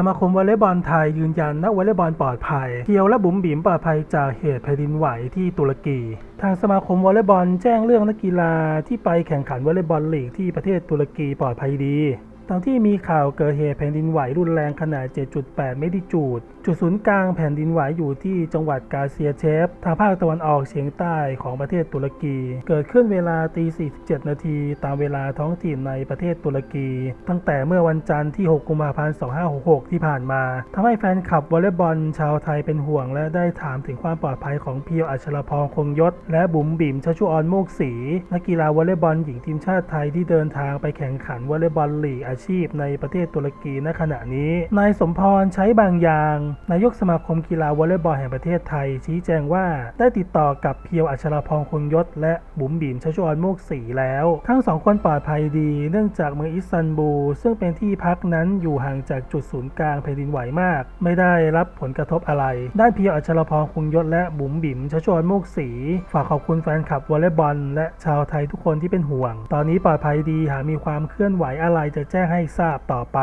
สมาคมวอลเลย์บอลไทยยืนยันนักวอลเลย์บอลปลอดภัย เกียวและบุ๋มบิ๋มปลอดภัยจากเหตุแผ่นดินไหวที่ตุรกี ทางสมาคมวอลเลย์บอลแจ้งเรื่องนักกีฬาที่ไปแข่งขันวอลเลย์บอลลีกที่ประเทศตุรกีปลอดภัยดี ทั้งที่มีข่าวเกิดเหตุแผ่นดินไหวรุนแรงขนาด 7.8 เมตริจูด จุดศูนย์กลางแผ่นดินไหวอยู่ที่จังหวัดกาเซียเชฟ ทางภาคตะวันออกเฉียงใต้ของประเทศตุรกี เกิดขึ้นเวลาตี 47 นาที ตามเวลาท้องถิ่นในประเทศตุรกี ตั้งแต่เมื่อวันจันทร์ที่ 6 กุมภาพันธ์ 2566 ที่ผ่านมาทำให้แฟนคลับวอลเลย์บอลชาวไทยเป็นห่วง และได้ถามถึงความปลอดภัยของเพียวอัชรพรคงยศ และบุ๋มบิ๋มชัชชุออนโมกศรีนักกีฬาวอลเลย์บอลหญิงทีมชาติไทยที่เดินทางไปแข่งขันวอลเลย์บอลลีกอาชีพในประเทศตุรกีณขณะนี้ นายสมพรใช้บางอย่าง นายกสมาคมกีฬาวอลเลย์บอลแห่งประเทศไทย ชี้แจงว่าได้ติดต่อกับเพียวอัชรพรคงยศ และบุ๋มบิ๋มชัชชุอนโมกศรีแล้ว ทั้งสองคนปลอดภัยดี เนื่องจากเมืองอิสตันบูล ซึ่งเป็นที่พักนั้นอยู่ห่างจากจุดศูนย์กลางแผ่นดินไหวมาก ไม่ได้รับผลกระทบอะไรด้านเพียวอัชรพรคงยศและบุ๋มบิ๋มชัชชุออนโมกศรีฝากขอบคุณแฟนคลับวอลเลย์บอลและชาวไทยทุกคนที่เป็นห่วง ตอนนี้ปลอดภัยดีหากมีความเคลื่อนไหวอะไรจะแจ้งให้ทราบต่อไป